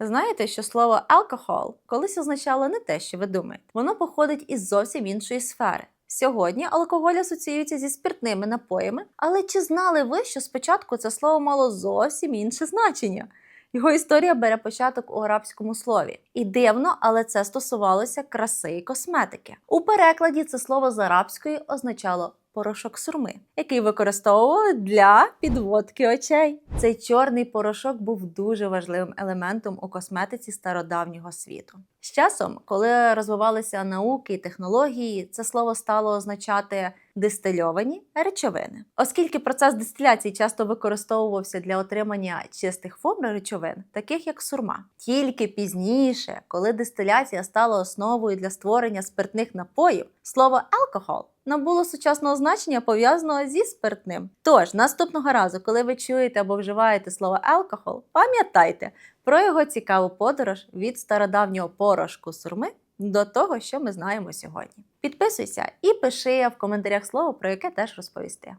Знаєте, що слово alcohol колись означало не те, що ви думаєте. Воно походить із зовсім іншої сфери. Сьогодні алкоголь асоціюється зі спиртними напоями, але чи знали ви, що спочатку це слово мало зовсім інше значення? Його історія бере початок у арабському слові. І дивно, але це стосувалося краси і косметики. У перекладі це слово з арабської означало порошок сурми, який використовували для підводки очей. Цей чорний порошок був дуже важливим елементом у косметиці стародавнього світу. З часом, коли розвивалися науки і технології, це слово стало означати дистильовані речовини. Оскільки процес дистиляції часто використовувався для отримання чистих форм речовин, таких як сурма. Тільки пізніше, коли дистиляція стала основою для створення спиртних напоїв, слово алкоголь набуло сучасного значення пов'язаного зі спиртним. Тож наступного разу, коли ви чуєте або вживаєте слово алкогол, пам'ятайте про його цікаву подорож від стародавнього порошку сурми до того, що ми знаємо сьогодні. Підписуйся і пиши в коментарях слово, про яке теж розповісти.